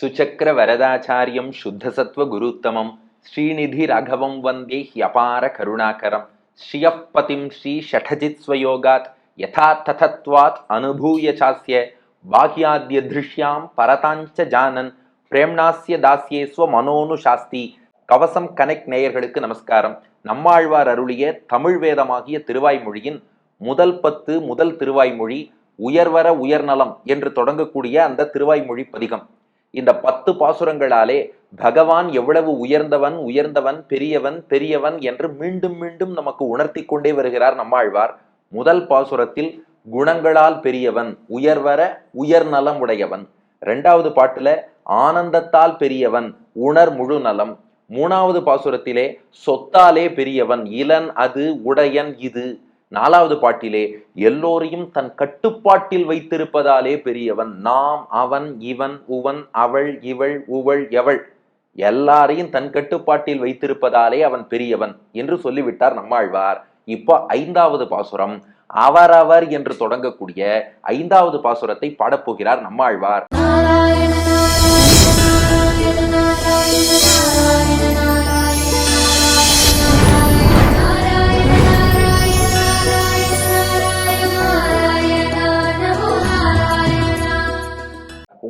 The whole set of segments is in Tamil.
சுச்சக்கர வரதாச்சாரியம் சுத்தசத்வ குருத்தமம். ஸ்ரீநிதி ராகவம் வந்தே ஹியபார கருணாகரம். ஸ்ரீயப்பதிம் ஸ்ரீ ஷடஜித் ஸ்வயோகாத். யதா ததத்வாத் அனுபூய சாஸ்ய. பாக்யாத்ய திருஷ்யாம் பரதாஞ்ச ஜானன். பிரேம்னாசிய தாசியே ஸ்வ மனோனு சாஸ்தி கவசம் கனெக்ட் நேயர்களுக்கு நமஸ்காரம். நம்மாழ்வார் அருளிய தமிழ் வேதமாகிய திருவாய்மொழியின் முதல் பத்து முதல் திருவாய்மொழி உயர்வர உயர்நலம் என்று தொடங்கக்கூடிய அந்த திருவாய்மொழி பதிகம். இந்த பத்து பாசுரங்களாலே பகவான் எவ்வளவு உயர்ந்தவன் உயர்ந்தவன் பெரியவன் பெரியவன் என்று மீண்டும் மீண்டும் நமக்கு உணர்த்தி கொண்டே வருகிறார் நம்மாழ்வார். முதல் பாசுரத்தில் குணங்களால் பெரியவன் உயர்வர உயர் நலம் உடையவன். ரெண்டாவது பாட்டுல ஆனந்தத்தால் பெரியவன் உணர் முழு நலம். மூணாவது பாசுரத்திலே சொத்தாலே பெரியவன் இளன் அது உடையன் இது. நாலாவது பாட்டிலே எல்லோரையும் தன் கட்டுப்பாட்டில் வைத்திருப்பதாலே பெரியவன் நாம் அவன் இவன் உவன் அவள் இவள் உவள் எவள் எல்லாரையும் தன் கட்டுப்பாட்டில் வைத்திருப்பதாலே அவன் பெரியவன் என்று சொல்லிவிட்டார் நம்மாழ்வார். இப்போ ஐந்தாவது பாசுரம் அவரவர் என்று தொடங்கக்கூடிய ஐந்தாவது பாசுரத்தை பாடப்போகிறார் நம்மாழ்வார்.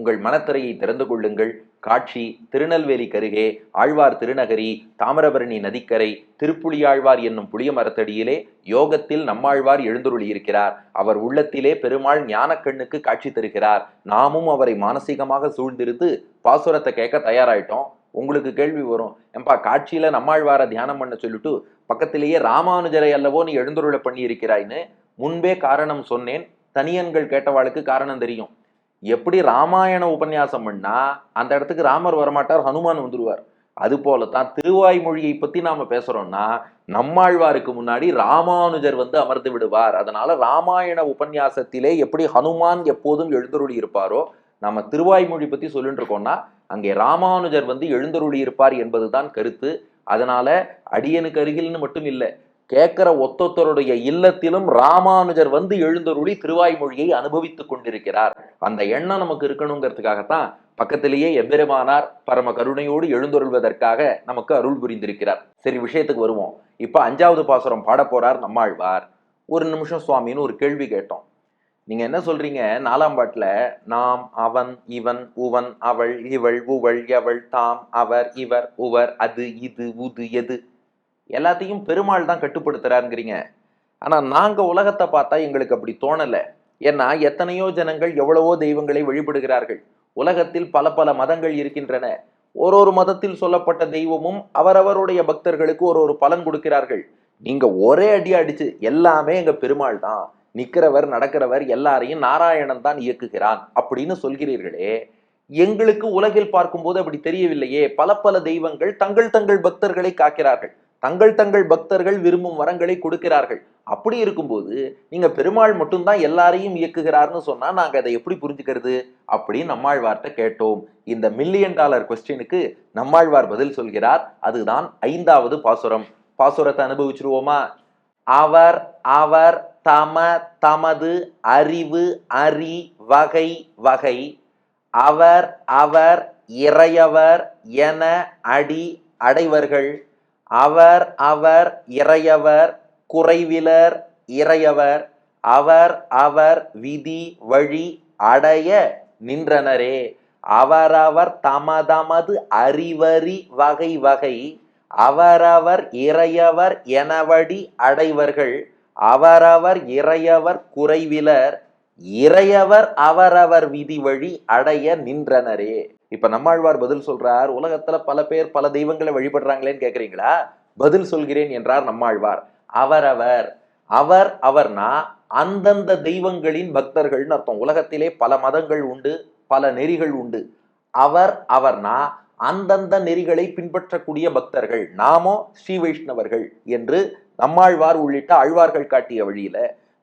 உங்கள் மனத்திரையை திறந்து கொள்ளுங்கள். காட்சி திருநெல்வேலி கருகே ஆழ்வார் திருநகரி தாமிரபரணி நதிக்கரை திருப்புலியாழ்வார் என்னும் புளிய மரத்தடியிலே யோகத்தில் நம்மாழ்வார் எழுந்துருளியிருக்கிறார் அவர் உள்ளத்திலே பெருமாள் ஞானக்கண்ணுக்கு காட்சி தருகிறார். நாமும் அவரை மானசீகமாக சூழ்ந்திருந்து பாசுரத்தை கேட்க தயாராயிட்டோம். உங்களுக்கு கேள்வி வரும். எம்பா காட்சியில நம்மாழ்வாரை தியானம் பண்ண சொல்லிட்டு பக்கத்திலேயே ராமானுஜரை அல்லவோ நீ எழுந்துருள பண்ணி இருக்கிறாய்ன்னு முன்பே காரணம் சொன்னேன். தனியன்கள் கேட்டவாளுக்கு காரணம் தெரியும். எப்படி ராமாயண உபன்யாசம் பண்ணா அந்த இடத்துக்கு ராமர் வரமாட்டார் ஹனுமான் வந்துடுவார் அது போல தான் திருவாய் திருவாய்மொழியை பத்தி நாம பேசுறோம்னா நம்மாழ்வாருக்கு முன்னாடி ராமானுஜர் வந்து அமர்ந்து விடுவார். அதனால ராமாயண உபன்யாசத்திலே எப்படி ஹனுமான் எப்போதும் எழுந்தருளி இருப்பாரோ நம்ம திருவாய்மொழி பத்தி சொல்லிட்டு இருக்கோம்னா அங்கே ராமானுஜர் வந்து எழுந்தருளி இருப்பார் என்பதுதான் கருத்து. அதனால அடியனுக்கு அருகில்னு மட்டும் இல்லை கேட்கிற ஒத்தொத்தருடைய இல்லத்திலும் ராமானுஜர் வந்து எழுந்தருளி திருவாய்மொழியை அனுபவித்துக் கொண்டிருக்கிறார். அந்த எண்ணம் நமக்கு இருக்கணுங்கிறதுக்காகத்தான் பக்கத்திலேயே எம்பெருமானார் பரம கருணையோடு எழுந்தருள்வதற்காக நமக்கு அருள் புரிந்திருக்கிறார். சரி விஷயத்துக்கு வருவோம். இப்போ அஞ்சாவது பாசுரம் பாட போறார் நம்மாழ்வார். ஒரு நிமிஷம் சுவாமின்னு ஒரு கேள்வி கேட்டோம். நீங்க என்ன சொல்றீங்க? நாலாம் பாட்டில் நாம் அவன் இவன் உவன் அவள் இவள் உவள் எவள் தாம் அவர் இவர் உவர் அது இது உது எது? எல்லாத்தையும் பெருமாள் தான் கட்டுப்படுத்துறாருங்கிறீங்க. ஆனா நாங்க உலகத்தை பார்த்தா எங்களுக்கு அப்படி தோணல. ஏன்னா எத்தனையோ ஜனங்கள் எவ்வளவோ தெய்வங்களை வழிபடுகிறார்கள். உலகத்தில் பல பல மதங்கள் இருக்கின்றன. ஒரு ஒரு மதத்தில் சொல்லப்பட்ட தெய்வமும் அவரவருடைய பக்தர்களுக்கு ஒரு ஒரு பலன் கொடுக்கிறார்கள். நீங்க ஒரே அடி அடிச்சு எல்லாமே எங்க பெருமாள் தான். நிக்கிறவர் நடக்கிறவர் எல்லாரையும் நாராயணன் தான் இயக்குகிறான் அப்படின்னு சொல்கிறீர்களே. எங்களுக்கு உலகில் பார்க்கும்போது அப்படி தெரியவில்லையே. பல பல தெய்வங்கள் தங்கள் தங்கள் பக்தர்களை காக்கிறார்கள். தங்கள் தங்கள் பக்தர்கள் விரும்பும் வரங்களை கொடுக்கிறார்கள். அப்படி இருக்கும்போது நீங்க பெருமாள் மட்டும்தான் எல்லாரையும் இயக்குகிறார்னு சொன்னா நாங்க அதை எப்படி புரிஞ்சுக்கிறது? அப்படின்னு நம்மாழ்வார்ட்ட கேட்டோம். இந்த மில்லியன் டாலர் கொஸ்டினுக்கு நம்மாழ்வார் பதில் சொல்கிறார். அதுதான் ஐந்தாவது பாசுரம். பாசுரத்தை அனுபவிச்சிருவோமா? அவர் அவர் தம தமது அறிவு அறி வகை வகை. அவர் அவர் இறையவர் என அடி அடைவர்கள். அவர் அவர் இறையவர் குறைவிலர் இறையவர் அவர் அவர் விதி வழி அடைய நின்றனரே. அவரவர் தமதமது அறிவறி வகை வகை அவரவர் இறையவர் எனவடி அடைவர்கள் அவரவர் இறையவர் குறைவிலர் இறையவர் அவரவர் விதி வழி அடைய நின்றனரே. இப்ப நம்மாழ்வார் பதில் சொல்றார் உலகத்துல பல பேர் பல தெய்வங்களை வழிபடுறாங்களேன்னு கேக்குறீங்களா? பதில் சொல்கிறேன் என்றார் நம்மாழ்வார். அவரவர் அவர் அவர்னா அந்தந்த தெய்வங்களின் பக்தர்கள்னு அர்த்தம். உலகத்திலே பல மதங்கள் உண்டு பல நெறிகள் உண்டு. அவர் அவர்னா அந்தந்த நெறிகளை பின்பற்றக்கூடிய பக்தர்கள். நாமோ ஸ்ரீ வைஷ்ணவர்கள் என்று நம்மாழ்வார் உள்ளிட்ட ஆழ்வார்கள் காட்டிய வழியில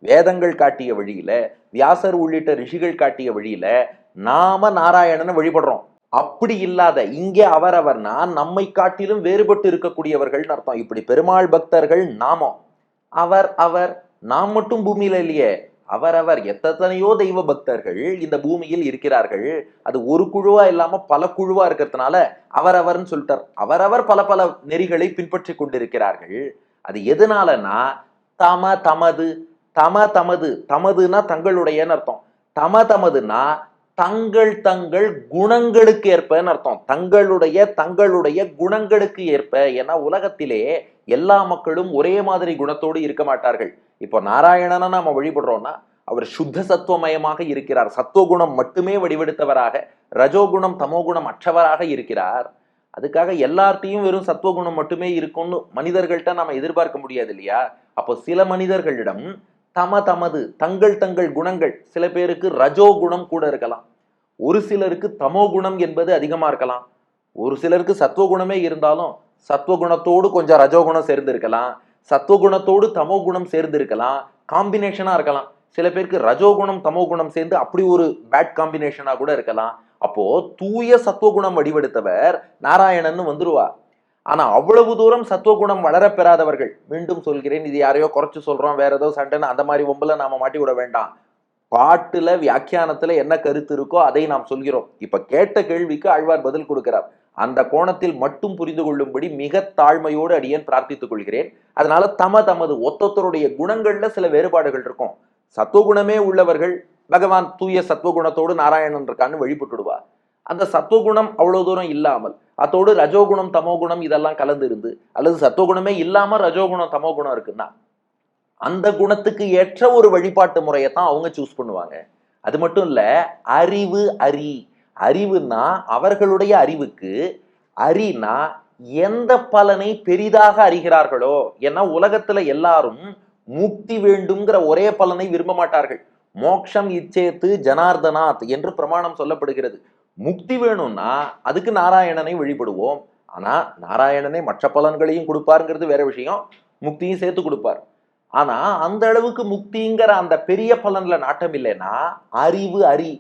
வேதங்கள் காட்டிய வழியில வியாசர் உள்ளிட்ட ரிஷிகள் காட்டிய வழியில நாம நாராயணனை வழிபடுறோம். அப்படி இல்லாத இங்கே அவரவர்னா நம்மை காட்டிலும் வேறுபட்டு இருக்கக்கூடியவர்கள்னு அர்த்தம். இப்படி பெருமாள் பக்தர்கள் நாமம் அவர் அவர் நாம் மட்டும் பூமியில இல்லையே. அவரவர் எத்தனையோ தெய்வ பக்தர்கள் இந்த பூமியில் இருக்கிறார்கள். அது ஒரு குழுவா இல்லாம பல குழுவா இருக்கிறதுனால அவரவர்னு சொல்லிட்டார். அவரவர் பல பல நெறிகளை பின்பற்றி கொண்டிருக்கிறார்கள். அது எதனாலனா தம தமது தம தமது தமதுனா தங்களுடையன்னு அர்த்தம். தம தமதுன்னா தங்கள் தங்கள் குணங்களுக்கு ஏற்பன்னு அர்த்தம். தங்களுடைய தங்களுடைய குணங்களுக்கு ஏற்ப ஏன்னா உலகத்திலே எல்லா மக்களும் ஒரே மாதிரி குணத்தோடு இருக்க மாட்டார்கள். இப்போ நாராயணனை நாம வழிபடுறோம்னா அவர் சுத்த சத்துவமயமாக இருக்கிறார். சத்துவகுணம் மட்டுமே வடிவெடுத்தவராக ரஜோகுணம் தமோகுணம் அற்றவராக இருக்கிறார். அதுக்காக எல்லார்த்தையும் வெறும் சத்துவகுணம் மட்டுமே இருக்கும்னு மனிதர்கள்ட்ட நம்ம எதிர்பார்க்க முடியாது இல்லையா? அப்போ சில மனிதர்களிடம் தம தமது தங்கள் தங்கள் குணங்கள். சில பேருக்கு ரஜோ குணம் கூட இருக்கலாம். ஒரு சிலருக்கு தமோ குணம் என்பது அதிகமாக இருக்கலாம். ஒரு சிலருக்கு சத்துவகுணமே இருந்தாலும் சத்துவகுணத்தோடு கொஞ்சம் ரஜோகுணம் சேர்ந்து இருக்கலாம் சத்துவகுணத்தோடு தமோ குணம் சேர்ந்து இருக்கலாம் காம்பினேஷனாக இருக்கலாம். சில பேருக்கு ரஜோகுணம் தமோ குணம் சேர்ந்து அப்படி ஒரு பேட் காம்பினேஷனாக கூட இருக்கலாம். அப்போ தூய சத்துவகுணம் வடிவெடுத்தவர் நாராயணன்னு வந்துருவா ஆனா அவ்வளவு தூரம் சத்துவகுணம் வளரப்பெறாதவர்கள் மீண்டும் சொல்கிறேன் இது யாரையோ குறைச்சு சொல்றோம் வேற ஏதோ சண்டைன்னு அந்த மாதிரி ஒம்புல நாம மாட்டி விட வேண்டாம். பாட்டுல வியாக்கியானத்துல என்ன கருத்து இருக்கோ அதை நாம் சொல்கிறோம். இப்ப கேட்ட கேள்விக்கு ஆழ்வார் பதில் கொடுக்கிறார். அந்த கோணத்தில் மட்டும் புரிந்து கொள்ளும்படி மிக தாழ்மையோடு அடியேன் பிரார்த்தித்துக் கொள்கிறேன். அதனால தம தமது ஒத்தொத்தருடைய குணங்கள்ல சில வேறுபாடுகள் இருக்கும். சத்துவகுணமே உள்ளவர்கள் பகவான் தூய சத்துவகுணத்தோடு நாராயணன் இருக்கான்னு வழிபட்டுடுவா அந்த சத்துவகுணம் அவ்வளவு தூரம் இல்லாமல் அதோடு ரஜோகுணம் தமோகுணம் இதெல்லாம் கலந்து இருந்து அல்லது சத்தோகுணமே இல்லாமல் ரஜோகுணம் தமோகுணம் இருக்குன்னா அந்த குணத்துக்கு ஏற்ற ஒரு வழிபாட்டு முறையை தான் அவங்க சூஸ் பண்ணுவாங்க. அது மட்டும் இல்ல அறிவு அறி அறிவுன்னா அவர்களுடைய அறிவுக்கு அறினா எந்த பலனை பெரிதாக அறிகிறார்களோ ஏன்னா உலகத்துல எல்லாரும் முக்தி வேண்டும்ங்கிற ஒரே பலனை விரும்ப மாட்டார்கள். மோக்ஷம் இச்சேத்து ஜனார்தனாத் என்று பிரமாணம் சொல்லப்படுகிறது. முக்தி வேணும்னா அதுக்கு நாராயணனை வழிபடுவோம். ஆனா நாராயணனை மற்ற பலன்களையும் கொடுப்பாருங்கிறது வேற விஷயம். முக்தியும் சேர்த்து கொடுப்பார். ஆனா அந்த அளவுக்கு முக்திங்கிற அந்த பெரிய பலன்ல நாட்டம் இல்லைன்னா அறிவு அறி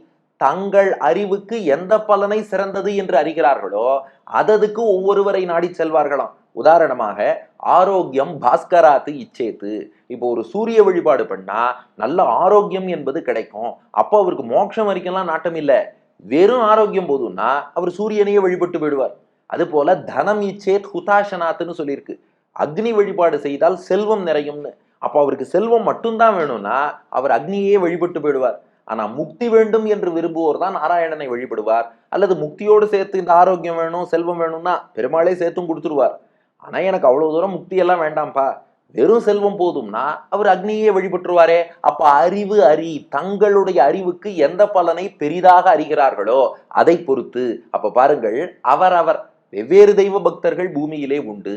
தங்கள் அறிவுக்கு எந்த பலனை சிறந்தது என்று அறிகிறார்களோ அததுக்கு ஒவ்வொருவரை நாடி செல்வார்களாம். உதாரணமாக ஆரோக்கியம் பாஸ்கராத்து இச்சேத்து. இப்போ ஒரு சூரிய வழிபாடு பண்ணா நல்ல ஆரோக்கியம் என்பது கிடைக்கும். அப்போ அவருக்கு மோட்சம் வரைக்கும்லாம் நாட்டம் இல்லை. வெறும் ஆரோக்கியம் போதும்னா அவர் சூரியனையே வழிபட்டு போயிடுவார். அது போல தனம் இச்சேத் ஹுதாஷனாத்துன்னு சொல்லியிருக்கு. அக்னி வழிபாடு செய்தால் செல்வம் நிறையும்னு. அப்போ அவருக்கு செல்வம் மட்டும்தான் வேணும்னா அவர் அக்னியே வழிபட்டு போயிடுவார். ஆனா முக்தி வேண்டும் என்று விரும்புவோர் தான் நாராயணனை வழிபடுவார். அல்லது முக்தியோடு சேர்த்து இந்த ஆரோக்கியம் வேணும் செல்வம் வேணும்னா பெருமாளே சேர்த்தும் கொடுத்துருவார். ஆனா எனக்கு அவ்வளவு தூரம் முக்தி எல்லாம் வேண்டாம்ப்பா. வெறும் செல்வம் போதும்னா அவர் அக்னியே வழிபட்டுருவாரே. அப்ப அறிவு அறி தங்களுடைய அறிவுக்கு எந்த பலனை பெரிதாக அறிகிறார்களோ அதை பொறுத்து அப்ப பாருங்கள் அவரவர் வெவ்வேறு தெய்வ பக்தர்கள் பூமியிலே உண்டு.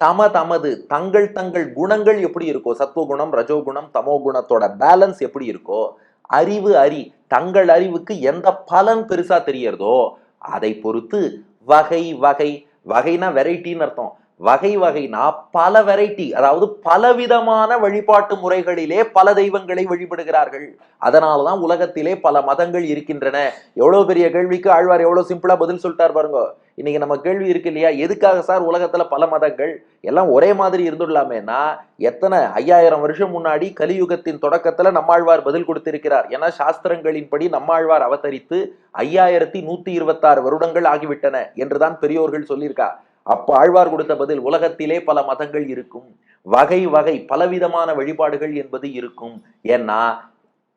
தம தமது தங்கள் தங்கள் குணங்கள் எப்படி இருக்கோ சத்துவகுணம் ரஜோகுணம் தமோ குணத்தோட பேலன்ஸ் எப்படி இருக்கோ அறிவு அறி தங்கள் அறிவுக்கு எந்த பலன் பெருசா தெரியறதோ அதை பொறுத்து வகை வகை வகைனா வெரைட்டின்னு அர்த்தம். வகை வகைனா பல வெரைட்டி அதாவது பலவிதமான வழிபாட்டு முறைகளிலே பல தெய்வங்களை வழிபடுகிறார்கள். அதனாலதான் உலகத்திலே பல மதங்கள் இருக்கின்றன. எவ்வளவு பெரிய கேள்விக்கு ஆழ்வார் எவ்வளவு சிம்பிளா பதில் சொல்லிட்டார் பாருங்க. இன்னைக்கு நம்ம கேள்வி இருக்கு இல்லையா? எதுக்காக சார் உலகத்துல பல மதங்கள்? எல்லாம் ஒரே மாதிரி இருந்துடலாமேனா எத்தனை ஐயாயிரம் வருஷம் முன்னாடி கலியுகத்தின் தொடக்கத்துல நம்மாழ்வார் பதில் கொடுத்திருக்கிறார். ஏன்னா சாஸ்திரங்களின்படி நம்மாழ்வார் அவதரித்து ஐயாயிரத்தி நூத்தி இருபத்தாறு வருடங்கள் ஆகிவிட்டன என்றுதான் பெரியோர்கள் சொல்லியிருக்கா. அப்ப ஆழ்வார் கொடுத்த பதில் உலகத்திலே பல மதங்கள் இருக்கும் வகை வகை பலவிதமான வழிபாடுகள் என்பது இருக்கும். ஏன்னா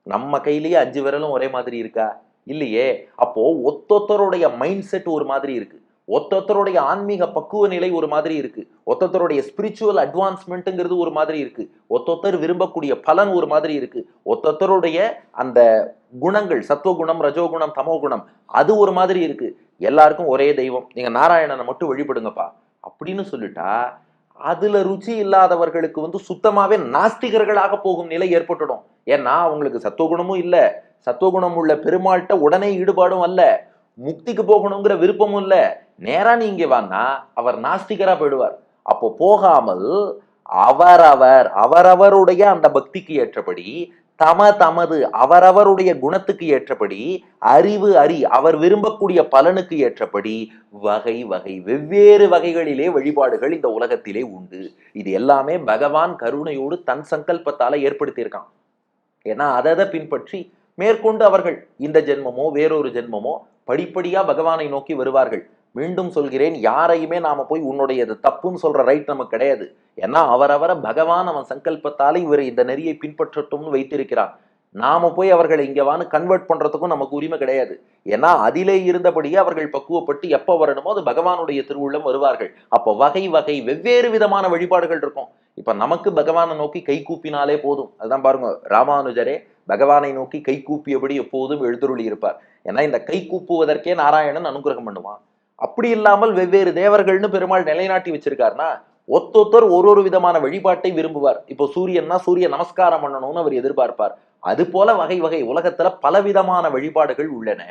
நம்ம கையிலேயே அஞ்சு விரலும் ஒரே மாதிரி இருக்கா? இல்லையே. அப்போ ஒத்தொத்தருடைய மைண்ட் செட் ஒரு மாதிரி இருக்கு. ஒத்தொத்தருடைய ஆன்மீக பக்குவ நிலை ஒரு மாதிரி இருக்கு. ஒத்தொத்தருடைய ஸ்பிரிச்சுவல் அட்வான்ஸ்மெண்ட்டுங்கிறது ஒரு மாதிரி இருக்கு. ஒத்தொத்தர் விரும்பக்கூடிய பலன் ஒரு மாதிரி இருக்கு. ஒத்தொத்தருடைய அந்த குணங்கள் சத்துவகுணம் ரஜோகுணம் தமோகுணம் அது ஒரு மாதிரி இருக்கு. எல்லாருக்கும் ஒரே தெய்வம். நீங்க நாராயணனை மட்டும் வழிபடுங்கப்பா. அப்படின்னு சொல்லிட்டா அதுல ருச்சி இல்லாதவர்களுக்கு வந்து சுத்தமாவே நாஸ்திகர்களாக போகும் நிலை ஏற்பட்டுடும். ஏன்னா அவங்களுக்கு சத்துவகுணமும் இல்ல. சத்துவகுணம் உள்ள பெருமாள்கிட்ட உடனே ஈடுபாடும் அல்ல. முக்திக்கு போகணுங்கிற விருப்பமும் இல்ல. நேரா நீங்க வாங்க அவர் நாஸ்திகரா போயிடுவார். அப்போ போகாமல் அவரவர் அவரவருடைய அந்த பக்திக்கு ஏற்றபடி தம தமது அவரவருடைய குணத்துக்கு ஏற்றபடி அறிவு அறி அவர் விரும்பக்கூடிய பலனுக்கு ஏற்றபடி வகை வகை வெவ்வேறு வகைகளிலே வழிபாடுகள் இந்த உலகத்திலே உண்டு. இது எல்லாமே பகவான் கருணையோடு தன் சங்கல்பத்தால ஏற்படுத்தியிருக்கான். ஏன்னா அதை அதை பின்பற்றி மேற்கொண்டு அவர்கள் இந்த ஜென்மமோ வேறொரு ஜென்மமோ படிப்படியா பகவானை நோக்கி வருவார்கள். மீண்டும் சொல்கிறேன் யாரையுமே நாம போய் உன்னுடையது தப்புன்னு சொல்ற ரைட் நமக்கு கிடையாது. ஏன்னா அவரவரை பகவான் அவன் சங்கல்பத்தாலே இவர் இந்த நெறியை பின்பற்றட்டும்னு வைத்திருக்கிறான் நாம போய் அவர்களை இங்கவான்னு கன்வெர்ட் பண்றதுக்கும் நமக்கு உரிமை கிடையாது. ஏன்னா அதிலே இருந்தபடியே அவர்கள் பக்குவப்பட்டு எப்போ வரணுமோ அது பகவானுடைய திருவுள்ளம் வருவார்கள். அப்போ வகை வகை வெவ்வேறு விதமான வழிபாடுகள் இருக்கும். இப்ப நமக்கு பகவானை நோக்கி கை கூப்பினாலே போதும். அதுதான் பாருங்க ராமானுஜரே பகவானை நோக்கி கை கூப்பியபடி எப்போதும் எழுதுருளி இருப்பார் ஏன்னா இந்த கை கூப்புவதற்கே நாராயணன் அனுகிரகம் பண்ணுவான். அப்படி இல்லாமல் வெவ்வேறு தேவர்கள்னு பெருமாள் நிலைநாட்டி வச்சிருக்காருன்னா ஒத்தொத்தர் ஒரு ஒரு விதமான வழிபாட்டை விரும்புவார். இப்போ சூரியன்னா சூரிய நமஸ்காரம் பண்ணணும்னு அவர் எதிர்பார்ப்பார். அது போல வகை வகை உலகத்துல பலவிதமான வழிபாடுகள் உள்ளன.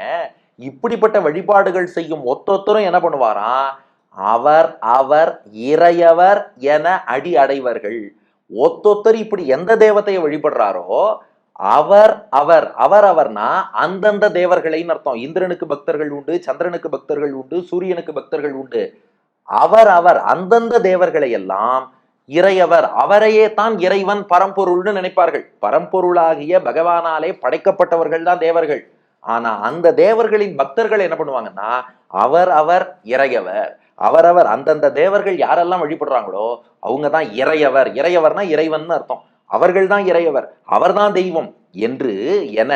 இப்படிப்பட்ட வழிபாடுகள் செய்யும் ஒத்தொத்தரும் என்ன பண்ணுவாராம் அவர் அவர் இறையவர் என அடி அடைவர்கள். ஒத்தொத்தர் இப்படி எந்த தேவத்தையை வழிபடுறாரோ அவர் அவர் அவர் அவர்னா அந்தந்த தேவர்களைன்னு அர்த்தம். இந்திரனுக்கு பக்தர்கள் உண்டு சந்திரனுக்கு பக்தர்கள் உண்டு சூரியனுக்கு பக்தர்கள் உண்டு. அவர் அவர் அந்தந்த தேவர்களை எல்லாம் இறையவர் அவரையே தான் இறைவன் பரம்பொருள்னு நினைப்பார்கள். பரம்பொருளாகிய பகவானாலே படைக்கப்பட்டவர்கள் தான் தேவர்கள். ஆனா அந்த தேவர்களின் பக்தர்கள் என்ன பண்ணுவாங்கன்னா அவர் அவர் இறையவர். அவரவர் அந்தந்த தேவர்கள் யாரெல்லாம் வழிபடுறாங்களோ அவங்க தான் இறையவர். இறையவர்னா இறைவன் அர்த்தம். அவர்கள்தான் இறையவர் அவர்தான் தெய்வம் என்று என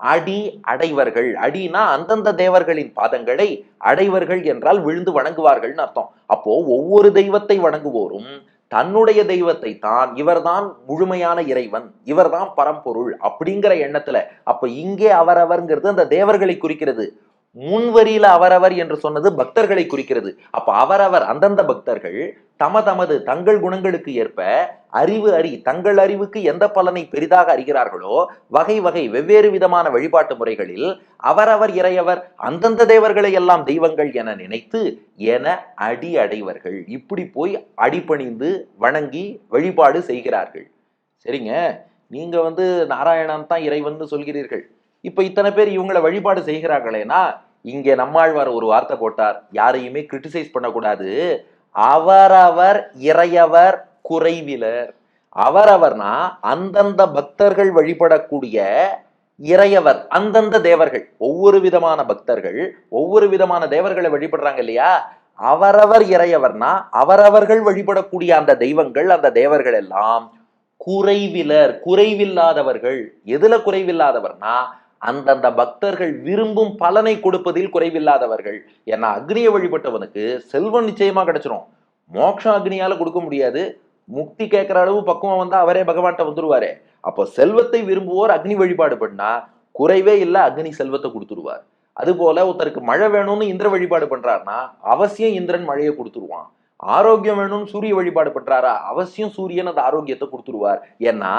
அடி அடைவர்கள். அடினா அந்தந்த தேவர்களின் பாதங்களை அடைவர்கள் என்றால் விழுந்து வணங்குவார்கள்னு அர்த்தம். அப்போ ஒவ்வொரு தெய்வத்தை வணங்குவோரும் தன்னுடைய தெய்வத்தை தான் இவர்தான் முழுமையான இறைவன் இவர்தான் பரம்பொருள் அப்படிங்கிற எண்ணத்துல அப்ப இங்கே அவரவர்ங்கிறது அந்த தேவர்களை குறிக்கிறது. முன்வரியில அவரவர் என்று சொன்னது பக்தர்களை குறிக்கிறது. அப்ப அவரவர் அந்தந்த பக்தர்கள் தம தமது தங்கள் குணங்களுக்கு ஏற்ப அறிவு அறி தங்கள் அறிவுக்கு எந்த பலனை பெரிதாக அறிகிறார்களோ வகை வகை வெவ்வேறு விதமான வழிபாட்டு முறைகளில் அவரவர் இறையவர் அந்தந்த தேவர்களை எல்லாம் தெய்வங்கள் என நினைத்து என அடி அடைவர்கள். இப்படி போய் அடிபணிந்து வணங்கி வழிபாடு செய்கிறார்கள். சரிங்க? நீங்க வந்து நாராயணன் தான் இறைவன் சொல்கிறீர்கள். இப்ப இத்தனை பேர் இவங்களை வழிபாடு செய்கிறார்களேனா இங்கே நம்மாழ்வார் ஒரு வார்த்தை போட்டார் யாரையுமே கிரிட்டிசைஸ் பண்ணக்கூடாது. அவரவர் இறையவர் குறைவிலர். அவரவர்னா அந்தந்த பக்தர்கள் வழிபடக்கூடிய இறையவர் அந்தந்த தேவர்கள். ஒவ்வொரு விதமான பக்தர்கள் ஒவ்வொரு விதமான தேவர்களை வழிபடுறாங்க இல்லையா? அவரவர் இறையவர்னா அவரவர்கள் வழிபடக்கூடிய அந்த தெய்வங்கள் அந்த தேவர்கள் எல்லாம் குறைவிலர் குறைவில்லாதவர்கள். எதுல குறைவில்லாதவர்னா அந்தந்த பக்தர்கள் விரும்பும் பலனை கொடுப்பதில் குறைவில்லாதவர்கள். ஏன்னா அக்னியை வழிபட்டவனுக்கு செல்வம் நிச்சயமா கிடைச்சிரும். மோட்சம் அக்னியால கொடுக்க முடியாது. முக்தி கேட்குற அளவு பக்குவம் வந்தா அவரே பகவான்கிட்ட வந்துருவாரே. அப்போ செல்வத்தை விரும்புவோர் அக்னி வழிபாடு பண்ணா குறைவே இல்லை அக்னி செல்வத்தை கொடுத்துருவார். அதுபோல ஒருத்தருக்கு மழை வேணும்னு இந்திர வழிபாடு பண்றாருன்னா அவசியம் இந்திரன் மழையை கொடுத்துருவான். ஆரோக்கியம் வேணும்னு சூரிய வழிபாடு பண்றாரா? அவசியம் சூரியன் அந்த ஆரோக்கியத்தை கொடுத்துருவார் ஏன்னா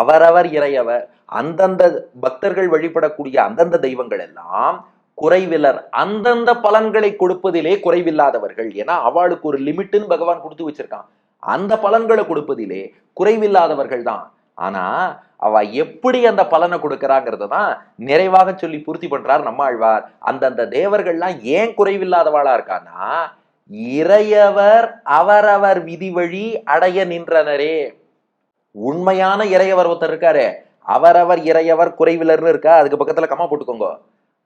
அவரவர் இறையவர். அந்தந்த பக்தர்கள் வழிபடக்கூடிய அந்தந்த தெய்வங்கள் எல்லாம் குறைவிலர். அந்தந்த பலன்களை கொடுப்பதிலே குறைவில்லாதவர்கள். ஏன்னா அவளுக்கு ஒரு லிமிட்டுன்னு பகவான் கொடுத்து வச்சிருக்கான். அந்த பலன்களை கொடுப்பதிலே குறைவில்லாதவர்கள் தான். ஆனா அவ எப்படி அந்த பலனை கொடுக்கறாங்கிறத தான் நிறைவாக சொல்லி பூர்த்தி பண்றார் நம்மாழ்வார். அந்தந்த தேவர்கள்லாம் ஏன் குறைவில்லாதவாளா இருக்கான்னா இறையவர் அவரவர் விதி வழி அடைய நின்றனரே. உண்மையான இறையவர் ஒருத்தர் இருக்காரு. அவரவர் இறையவர் குறைவிலர்னு இருக்கா? அதுக்கு பக்கத்துல கம்மா போட்டுக்கோங்க.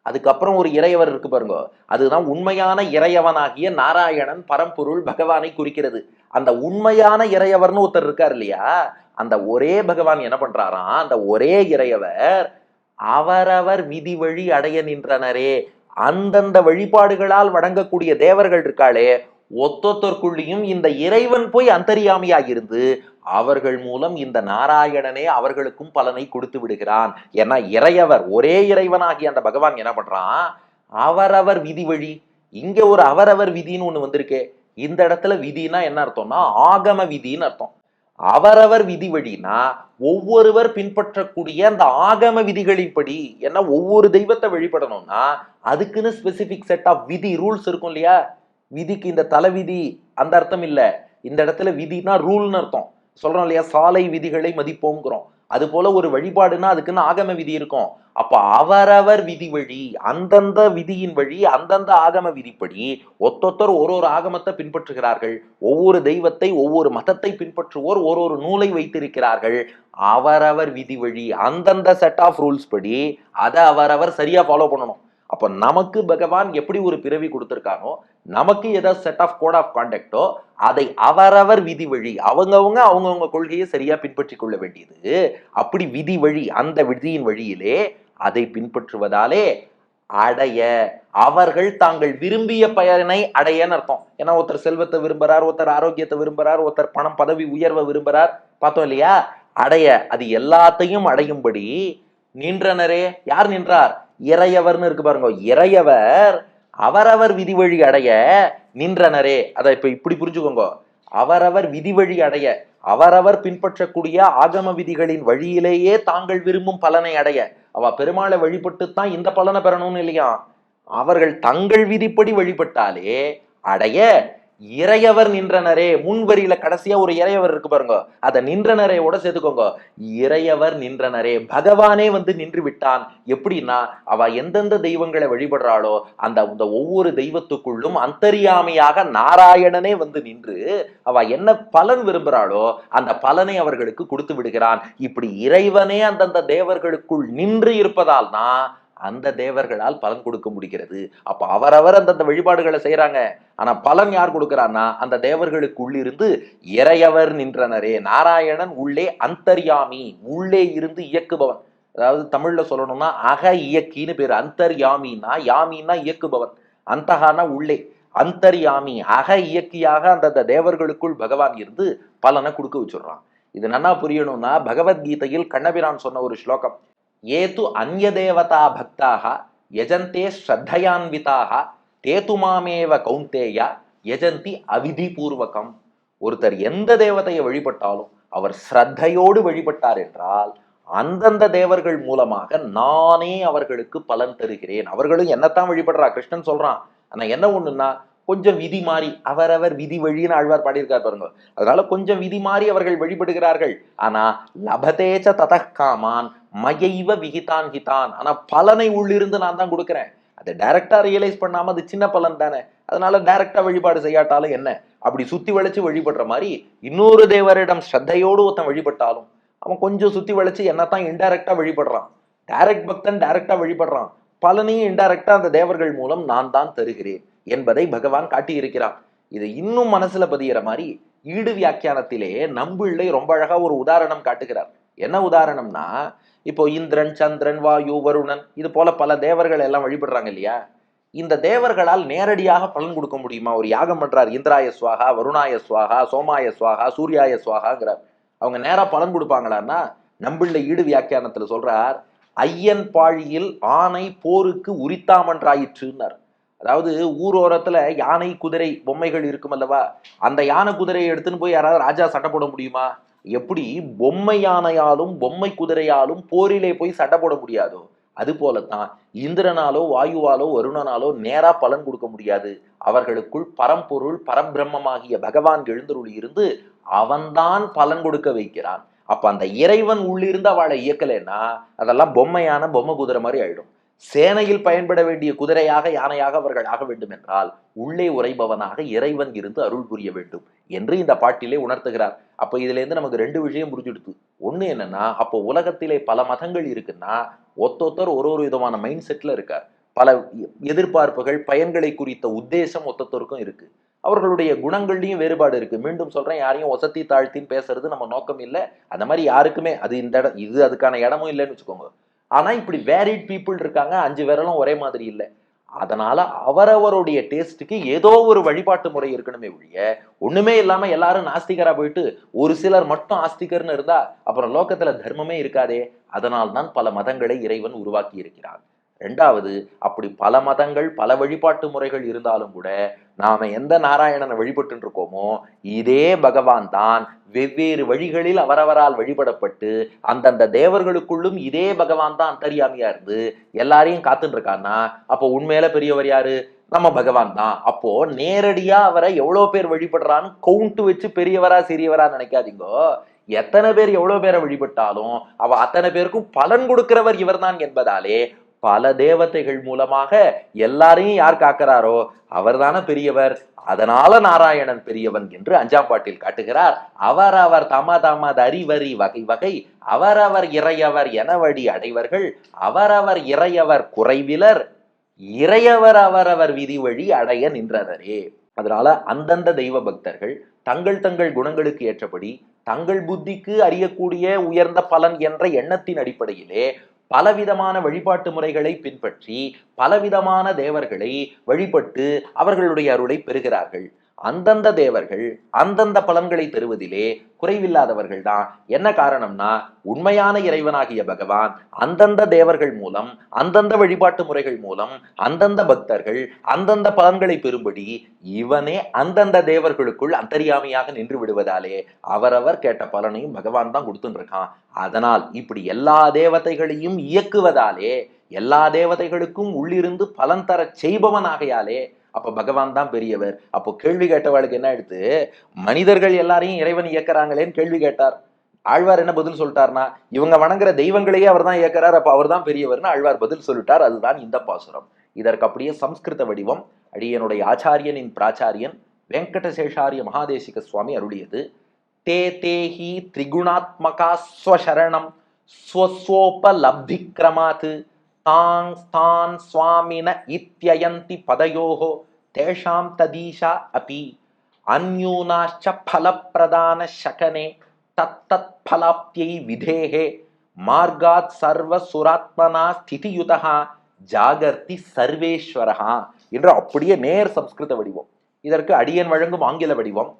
அதுக்கப்புறம் ஒரு இறையவர் இருக்கு பாருங்க. அதுதான் உண்மையான இறையவனாகிய நாராயணன் பரம்பொருள் பகவானை குறிக்கிறது. அந்த உண்மையான இறையவர்னு ஒருத்தர் இருக்கார் இல்லையா? அந்த ஒரே பகவான் என்ன பண்றாராம்? அந்த ஒரே இறையவர் அவரவர் விதி வழி அடைய நின்றனரே. அந்தந்த வழிபாடுகளால் வணங்கக்கூடிய தேவர்கள் இருக்காளே ஒத்தொத்தற்குள்ளியும் இந்த இறைவன் போய் அந்தரியாமியாக இருந்து அவர்கள் மூலம் இந்த நாராயணனே அவர்களுக்கும் பலனை கொடுத்து விடுகிறான். ஏன்னா இறையவர் ஒரே இறைவனாகி அந்த பகவான் என்ன பண்றான்? அவரவர் விதி வழி. இங்க ஒரு அவரவர் விதின்னு ஒண்ணு வந்திருக்கே. இந்த இடத்துல விதினா என்ன அர்த்தம்னா ஆகம விதின்னு அர்த்தம். அவரவர் விதி வழினா ஒவ்வொருவர் பின்பற்றக்கூடிய அந்த ஆகம விதிகளின்படி ஏன்னா ஒவ்வொரு தெய்வத்தை வழிபடணும்னா அதுக்குன்னு ஸ்பெசிபிக் செட் ஆஃப் விதி ரூல்ஸ் இருக்கும் இல்லையா? விதிக்கு இந்த தலைவிதி அந்த அர்த்தம் இல்லை. இந்த இடத்துல விதினா ரூல்னு அர்த்தம். சொல்றோம் இல்லையா? சாலை விதிகளை மதிப்போங்கிறோம் அது போல ஒரு வழிபாடுனா அதுக்குன்னு ஆகம விதி இருக்கும். அப்ப அவரவர் விதி வழி அந்தந்த விதியின் வழி அந்தந்த ஆகம விதிப்படி ஒத்தொத்தர் ஒரு ஒரு ஆகமத்தை பின்பற்றுகிறார்கள். ஒவ்வொரு தெய்வத்தை ஒவ்வொரு மதத்தை பின்பற்றுவோர் ஒரு ஒரு நூலை வைத்திருக்கிறார்கள். அவரவர் விதி வழி அந்தந்த செட் ஆஃப் ரூல்ஸ் படி அதை அவரவர் சரியா ஃபாலோ பண்ணணும். அப்போ நமக்கு பகவான் எப்படி ஒரு பிறவி கொடுத்திருக்கானோ நமக்கு ஏதாவது செட் ஆஃப் கோட் ஆஃப் கான்டக்டோ அதை அவரவர் விதி வழி அவங்கவுங்க அவங்கவுங்க கொள்கையை சரியா பின்பற்றி கொள்ள வேண்டியது. அப்படி விதி வழி அந்த விதியின் வழியிலே அதை பின்பற்றுவதாலே அடைய அவர்கள் தாங்கள் விரும்பிய பயனை அடையன்னு அர்த்தம். ஏன்னா ஒருத்தர் செல்வத்தை விரும்புறார் ஒருத்தர் ஆரோக்கியத்தை விரும்புறார் ஒருத்தர் பணம் பதவி உயர்வை விரும்புறார். பார்த்தோம் இல்லையா? அடைய. அது எல்லாத்தையும் அடையும்படி நின்றனரே. யார் நின்றார்? இறையவர்னு இருக்கு பாருங்க. இறையவர் அவரவர் விதி வழி அடைய நின்றனரே. அதை இப்ப இப்படி புரிஞ்சுக்கோங்க. அவரவர் விதி வழி அடைய அவரவர் பின்பற்றக்கூடிய ஆகம விதிகளின் வழியிலேயே தாங்கள் விரும்பும் பலனை அடைய. அவ பெருமாளை வழிபட்டுத்தான் இந்த பலனை பெறணும்னு இல்லையா? அவர்கள் தங்கள் விதிப்படி வழிபட்டாலே அடைய இறையவர் நின்றனரே. முன்வரியில கடைசியா ஒரு இறையவர் இருக்கு பாருங்க. அத நின்றனரையோட சேர்த்துக்கோங்க. இறையவர் நின்றனரே. பகவானே வந்து நின்று விட்டான். எப்படின்னா அவ எந்தெந்த தெய்வங்களை வழிபடுறாளோ அந்த அந்த ஒவ்வொரு தெய்வத்துக்குள்ளும் அந்தரியாமையாக நாராயணனே வந்து நின்று அவ என்ன பலன் விரும்புறாளோ அந்த பலனை அவர்களுக்கு கொடுத்து விடுகிறான். இப்படி இறைவனே அந்தந்த தேவர்களுக்குள் நின்று இருப்பதால் தான் அந்த தேவர்களால் பலன் கொடுக்க முடிகிறது. அப்ப அவரவர் அந்தந்த வழிபாடுகளை செய்யறாங்க ஆனா பலன் யார் கொடுக்கிறான்னா அந்த தேவர்களுக்குள்ளிருந்து இறையவர் நின்றனரே. நாராயணன் உள்ளே அந்தர்யாமி. உள்ளே இருந்து இயக்குபவன். அதாவது தமிழ்ல சொல்லணும்னா அக இயக்கின்னு பேர். அந்தர்யாமின்னா யாமின்னா இயக்குபவன். அந்தகானா உள்ளே. அந்தர்யாமி. அக இயக்கியாக அந்தந்த தேவர்களுக்குள் பகவான் இருந்து பலனை கொடுக்க வச்சுடுறான். இது நன்னா புரியணும்னா பகவத்கீதையில் கண்ணபிரான் சொன்ன ஒரு ஸ்லோகம். ஏது அந்யதேவதா பக்தாக யஜந்தே ஸ்ரத்தையான்விதாக தேது மாமேவ கௌந்தேய யஜந்தி அவிதிபூர்வகம். ஒருத்தர் எந்த தேவதையை வழிபட்டாலும் அவர் ஸ்ரத்தையோடு வழிபட்டார் என்றால் அந்தந்த தேவர்கள் மூலமாக நானே அவர்களுக்கு பலன் தருகிறேன். அவர்களும் என்னத்தான் வழிபடுறா? கிருஷ்ணன் சொல்றான். ஆனா என்ன ஒண்ணுன்னா கொஞ்சம் விதி மாறி அவரவர் விதி வழின்னு ஆழ்வார் பாடியிருக்கார் பாருங்க. அதனால கொஞ்சம் விதி மாறி அவர்கள் வழிபடுகிறார்கள். ஆனா லபதேச்ச ததக்காமான் மயைவ விகிதான் ஹிதான். ஆனா பலனை உள்ளிருந்து நான் தான் கொடுக்குறேன். அதை டைரக்டா ரியலைஸ் பண்ணாம அது சின்ன பலன் தானே. அதனால டைரக்டா வழிபாடு செய்யாட்டாலும் என்ன? அப்படி சுத்தி வளைச்சு வழிபடுற மாதிரி இன்னொரு தேவரிடம் ஸ்ரத்தையோடு ஒருத்தன் வழிபட்டாலும் அவன் கொஞ்சம் சுத்தி வளைச்சு என்னத்தான் இன்டைரக்டா வழிபடுறான். டைரக்ட் பக்தன் டைரக்டா வழிபடுறான். பலனையும் இன்டைரக்டா அந்த தேவர்கள் மூலம் நான் தான் தருகிறேன். என்பதை பகவான் காட்டியிருக்கிறான் இது இன்னும் மனசுல பதிகிற மாதிரி ஈடு வியாக்கியானத்திலே நம்பிள்ளை ரொம்ப அழகா ஒரு உதாரணம் காட்டுகிறார். என்ன உதாரணம்னா இப்போ இந்திரன் சந்திரன் வாயு வருணன் இது போல பல தேவர்கள் எல்லாம் வழிபடுறாங்க இல்லையா? இந்த தேவர்களால் நேரடியாக பலன் கொடுக்க முடியுமா? ஒரு யாகம் பண்றார். இந்திராய சுவாகா வருணாய சுவாகா சோமாய சுவாகா சூர்யாய சுவாகாங்கிறார். அவங்க நேரா பலன் கொடுப்பாங்களான்னா நம்பிள்ளை ஈடு வியாக்கியானத்துல சொல்றார் ஐயன் பாழியில் ஆணை போருக்கு உரித்தாமன்றாயிற்றுன்னார். அதாவது ஊரோரத்துல யானை குதிரை பொம்மைகள் இருக்கும் அல்லவா? அந்த யானை குதிரையை எடுத்துன்னு போய் யாராவது ராஜா சட்டை போட முடியுமா? எப்படி பொம்மை யானையாலும் பொம்மை குதிரையாலும் போரிலே போய் சட்டை போட முடியாதோ? அது போலத்தான் இந்திரனாலோ வாயுவாலோ வருணனாலோ நேரா பலன் கொடுக்க முடியாது. அவர்களுக்குள் பரம்பொருள் பரபிரம்மமாகிய பகவான் எழுந்தருளி இருந்து அவன்தான் பலன் கொடுக்க வைக்கிறான். அப்ப அந்த இறைவன் உள்ளிருந்து அவளை இயக்கலைன்னா அதெல்லாம் பொம்மையான பொம்மை குதிரை மாதிரி ஆயிடும். சேனையில் பயன்பட வேண்டிய குதிரையாக யானையாக அவர்கள் ஆக வேண்டும் என்றால் உள்ளே உரைபவனாக இறைவன் இருந்து அருள் புரிய வேண்டும் என்று இந்த பாட்டிலே உணர்த்துகிறார். அப்ப இதுல இருந்து நமக்கு ரெண்டு விஷயம் புரிஞ்சுடுது ஒண்ணு என்னன்னா அப்போ உலகத்திலே பல மதங்கள் இருக்குன்னா ஒத்தொத்தர் ஒரு ஒரு விதமான மைண்ட் செட்ல இருக்கார். பல எதிர்பார்ப்புகள் பயன்களை குறித்த உத்தேசம் ஒத்தொத்தருக்கும் இருக்கு. அவர்களுடைய குணங்கள்லையும் வேறுபாடு இருக்கு. மீண்டும் சொல்றேன் யாரையும் ஒசத்தி தாழ்த்தின்னு பேசுறது நம்ம நோக்கம் இல்லை. அந்த மாதிரி யாருக்குமே அது இந்த இடம் இது அதுக்கான இடமும் இல்லைன்னு வச்சுக்கோங்க. ஆனா இப்படி வேரிட் பீப்புள் இருக்காங்க அஞ்சு விரலும் ஒரே மாதிரி இல்லை. அதனால அவரவருடைய டேஸ்ட்டுக்கு ஏதோ ஒரு வழிபாட்டு முறை இருக்கணுமே ஒழிய ஒண்ணுமே இல்லாம எல்லாரும் நாஸ்திகரா போயிட்டு ஒரு சிலர் மட்டும் ஆஸ்திகர்னு இருந்தா அப்புறம் லோகத்துல தர்மமே இருக்காதே அதனால்தான் பல மதங்களை இறைவன் உருவாக்கி இருக்கிறான். ரெண்டாவது அப்படி பல மதங்கள் பல வழிபாட்டு முறைகள் இருந்தாலும் கூட நாம எந்த நாராயணனை வழிபட்டு இருக்கோமோ இதே பகவான் தான் வெவ்வேறு வழிகளில் அவரவரால் வழிபடப்பட்டு அந்தந்த தேவர்களுக்குள்ளும் இதே பகவான் தான் அந்தரியாமியா இருந்து எல்லாரையும் காத்துட்டு இருக்கான்னா அப்போ உண்மையில பெரியவர் யாரு? நம்ம பகவான் தான். அப்போ நேரடியா அவரை எவ்வளோ பேர் வழிபடுறான்னு கவுண்ட் வச்சு பெரியவரா சிறியவரா நினைக்காதீங்கோ. எத்தனை பேர் எவ்வளவு பேரை வழிபட்டாலும் அவ அத்தனை பேருக்கும் பலன் கொடுக்கிறவர் இவர்தான் என்பதாலே பல தேவதைகள் மூலமாக எல்லாரையும் யார் காக்கிறாரோ அவர்தானே பெரியவர். அதனால நாராயணன் பெரியவன் என்று அஞ்சாம் பாட்டில் காட்டுகிறார். அவரவர் தம தமது அறிவறி வகை வகை அவரவர் இறையவர் எனவடி அடைவர்கள் அவரவர் இறையவர் குறைவிலர் இறையவர் அவரவர் விதி வழி அடைய நின்றனரே அதனால அந்தந்த தெய்வ பக்தர்கள் தங்கள் தங்கள் குணங்களுக்கு ஏற்றபடி தங்கள் புத்திக்கு அறியக்கூடிய உயர்ந்த பலன் என்ற எண்ணத்தின் அடிப்படையிலே பலவிதமான வழிபாட்டு முறைகளை பின்பற்றி பலவிதமான தேவர்களை வழிபட்டு அவர்களுடைய அருளை பெறுகிறார்கள். அந்தந்த தேவர்கள் அந்தந்த பலன்களை பெறுவதிலே குறைவில்லாதவர்கள் தான். என்ன காரணம்னா உண்மையான இறைவனாகிய பகவான் அந்தந்த தேவர்கள் மூலம் அந்தந்த வழிபாட்டு முறைகள் மூலம் அந்தந்த பக்தர்கள் அந்தந்த பலன்களை பெறும்படி இவனே அந்தந்த தேவர்களுக்குள் அந்தரியாமையாக நின்று விடுவதாலே அவரவர் கேட்ட பலனையும் பகவான் தான் கொடுத்துருக்கான் இருக்கான் அதனால் இப்படி எல்லா தேவதைகளையும் இயக்குவதாலே எல்லா தேவதைகளுக்கும் உள்ளிருந்து பலன் தர செய்பவனாகையாலே அப்போ பகவான் தான் பெரியவர். அப்போ கேள்வி கேட்டவாளுக்கு என்ன எடுத்து? மனிதர்கள் எல்லாரையும் இறைவன் இயக்குறாங்களேன்னு கேள்வி கேட்டார். ஆழ்வார் என்ன பதில் சொல்லிட்டார்னா இவங்க வணங்குற தெய்வங்களையே அவர் தான் இயக்குறார் அப்போ அவர் தான் பெரியவர்னு ஆழ்வார் பதில் சொல்லிட்டார். அதுதான் இந்த பாசுரம். இதற்கு அப்படியே சம்ஸ்கிருத வடிவம் அடியனுடைய ஆச்சாரியனின் பிராச்சாரியன் வெங்கடசேஷாரிய மகாதேசிக சுவாமி அருளியது. தே தேஹி திரிகுணாத்மகா ஸ்வசரணம் ஸ்வஸ்வோபலப்திக்ரமாத் தாங் ஸ்தான் சுவாமின இத்தியந்தி பதயோஹோ தேஷாம் ததீஷா அபி அந்யூனாச்ச ஃபலப்பிரதான சகனே தத்தத் ஃபலாப்தியை விதேகே மார்காத் சர்வ சுராத்மனா ஸ்திதியுதா ஜாகர்த்தி சர்வேஸ்வரஹா என்று அப்படியே நேர் சம்ஸ்கிருத வடிவம். இதற்கு அடியன் வழங்கும் ஆங்கில வடிவம்.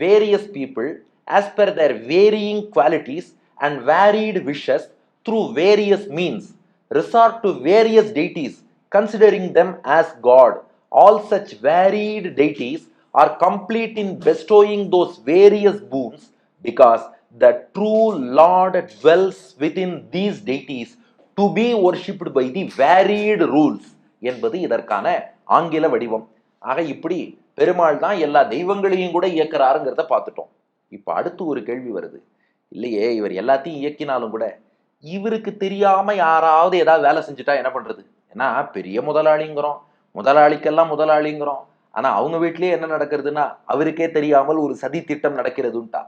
Various people as per their varying qualities and varied wishes through various means resort to various deities considering them as god all such varied deities are complete in bestowing those various boons because the true lord dwells within these deities to be worshipped by the varied rules என்பது இதற்கான ஆங்கில வடிவம். ஆக இப்படி பெருமாள் தான் எல்லா தெய்வங்களையும் கூட இயக்குறாருங்கிறத பார்த்துட்டோம். இப்போ அடுத்து ஒரு கேள்வி வருது. இல்லையே இவர் எல்லாத்தையும் இயக்கினாலும் கூட இவருக்கு தெரியாம யாராவது ஏதாவது வேலை செஞ்சுட்டா என்ன பண்றது? ஏன்னா பெரிய முதலாளிங்கிறோம். முதலாளிக்கெல்லாம் முதலாளிங்கிறோம். ஆனா அவங்க வீட்லயே என்ன நடக்கிறதுன்னா அவருக்கே தெரியாமல் ஒரு சதி திட்டம் நடக்கிறதுன்ட்டா.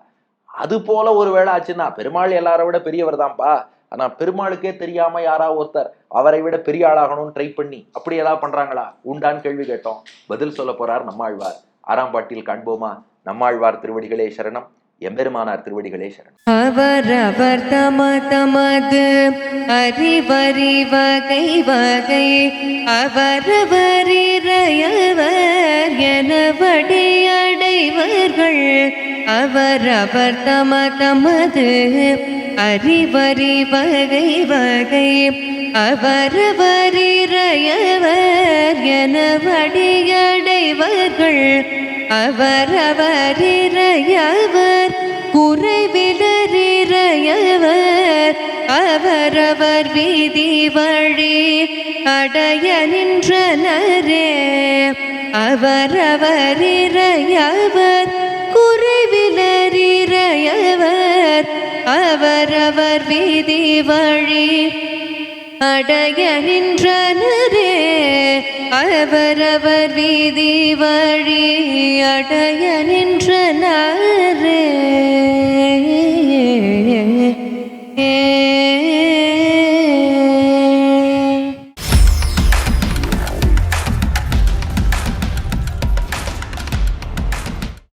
அது போல ஒரு வேளை ஆச்சுன்னா பெருமாள் எல்லாரை விட பெரியவர் தான்ப்பா ஆனா பெருமாளுக்கே தெரியாம யாரா ஒருத்தர் அவரை விட பெரிய ஆளாகணும்னு ட்ரை பண்ணி அப்படி ஏதாவது பண்றாங்களா? உண்டான்னு கேள்வி கேட்டோம். பதில் சொல்ல போறார் நம்மாழ்வார். ஆறாம் பாட்டில் காண்போமா? நம்மாழ்வார் திருவடிகளே சரணம். எம்பெருமானார் திருவடிகளே சரணம். அவரவர் தம தமது அறிவறி வகை வகை அவரவர் இறையவர் எனபடி அடைவர்கள். அவரவர் தம தமது அறிவறி வகை வகை அவரவர் இறையவர் எனபடி அடைவர்கள். அவரவர் இறையவர் அவரவர் வீதி வழி அடைய நின்றனரே. அவரவர் இறையவர் குறைவிலறிறையவர் அவரவர் வீதி வழி அடைய நின்றனரே. அவரவர் வீதி வழி அடைய நின்றனர் ஏ